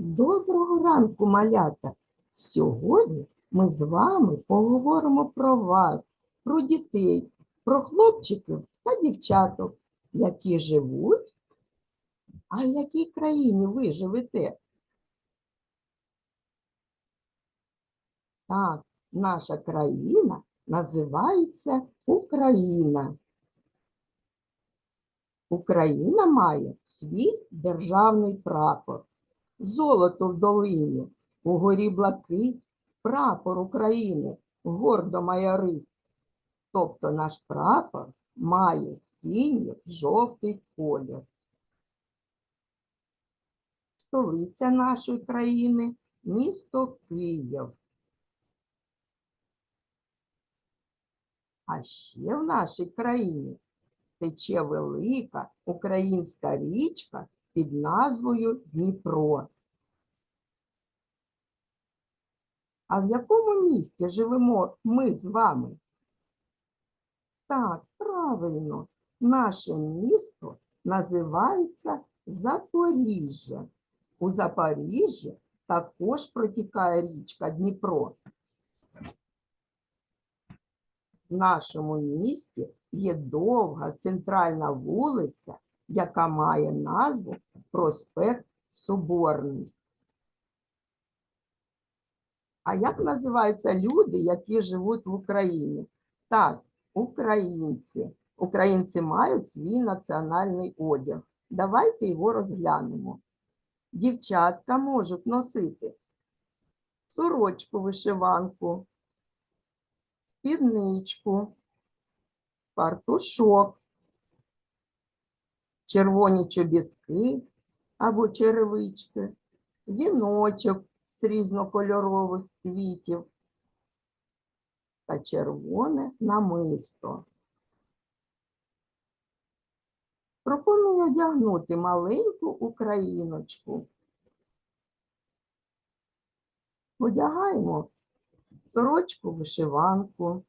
Доброго ранку, малята! Сьогодні ми з вами поговоримо про вас, про дітей, про хлопчиків та дівчаток, які живуть. А в якій країні ви живете? Так, наша країна називається Україна. Україна має свій державний прапор. Золото в долині, угорі блакить, прапор України гордо майорить. Тобто наш прапор має синій жовтий колір. Столиця нашої країни місто Київ. А ще в нашій країні тече велика українська річка під назвою Дніпро. А в якому місті живемо ми з вами? Так, правильно, наше місто називається Запоріжжя. У Запоріжжі також протікає річка Дніпро. В нашому місті є довга центральна вулиця, яка має назву Проспект Соборний. А як називаються люди, які живуть в Україні? Так, українці. Українці мають свій національний одяг. Давайте його розглянемо. Дівчатка можуть носити сорочку вишиванку, спідничку, фартушок, червоні чобітки або черевички, віночок з різнокольорових квітів та червоне намисто. Пропоную одягнути маленьку україночку. Одягаємо сорочку вишиванку,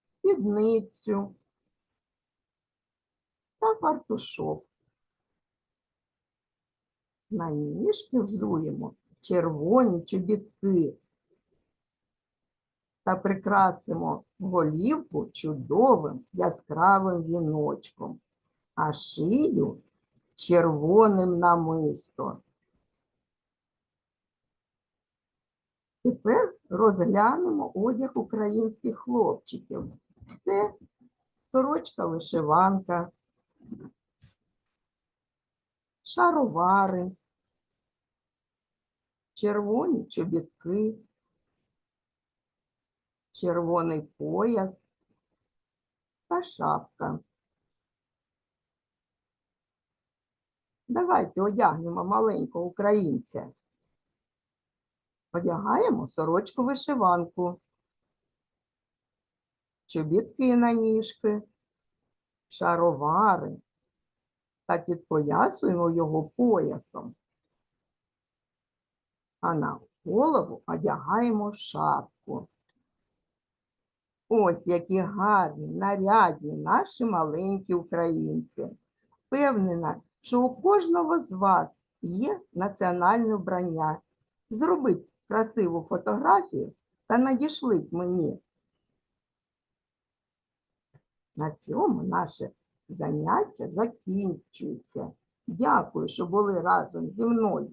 спідницю та фартушок. На ніжки взуємо червоні чобітки та прикрасимо голівку чудовим яскравим віночком, а шию червоним намисто. Тепер розглянемо одяг українських хлопчиків. Це сорочка вишиванка, шаровари, червоні чобітки, червоний пояс та шапка. Давайте одягнемо маленького українця. Одягаємо сорочку вишиванку, чобітки на ніжки, шаровари та підпоясуємо його поясом. А на голову одягаємо шапку. Ось які гарні, нарядні наші маленькі українці. Впевнена, що у кожного з вас є національне вбрання. Зробіть красиву фотографію та надішліть мені. На цьому наше заняття закінчується. Дякую, що були разом зі мною.